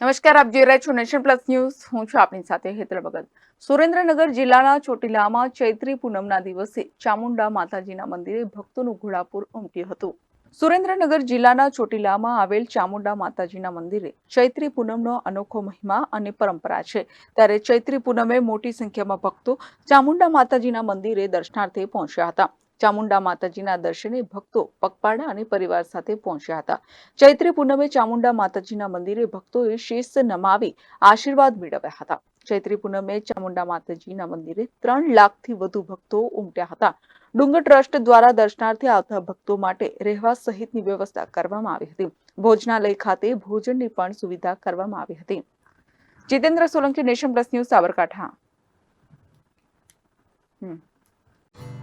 નમસ્કાર, આપ જોઈ રહ્યા છો નેશન પ્લસ ન્યૂઝ. હું છું આપની સાથે હેતલ ભગત. સુરેન્દ્રનગર જિલ્લાના ચોટીલામાં ચૈત્રી પૂનમના દિવસે ચામુંડા માતાજીના મંદિરે ભક્તોનું ઘોડાપુર ઉમટ્યું હતું. સુરેન્દ્રનગર જિલ્લાના ચોટીલામાં આવેલ ચામુંડા માતાજીના મંદિરે ચૈત્રી પૂનમનો અનોખો મહિમા અને પરંપરા છે. ત્યારે ચૈત્રી પૂનમે મોટી સંખ્યામાં ભક્તો ચામુંડા માતાજીના મંદિરે દર્શનાર્થે પહોંચ્યા હતા. ચામુંડા માતાજીના દર્શને ભક્તો પગપાળા અને પરિવાર સાથે પહોંચ્યા હતા. ચૈત્રી પૂનમે ચામુંડા માતાજીના મંદિરે ભક્તોએ શેષ નમાવી આશીર્વાદ મેળવ્યા હતા. ચૈત્રી પૂનમે ચામુંડા માતાજીના મંદિરે ત્રણ લાખથી વધુ ભક્તો ઉમટ્યા હતા. ડુંગર ટ્રસ્ટ દ્વારા દર્શનાર્થે આવતા ભક્તો માટે રહેવા સહિતની વ્યવસ્થા કરવામાં આવી હતી. ભોજનાલય ખાતે ભોજનની પણ સુવિધા કરવામાં આવી હતી. Jitendra Solanki nation plus news Sabarkantha.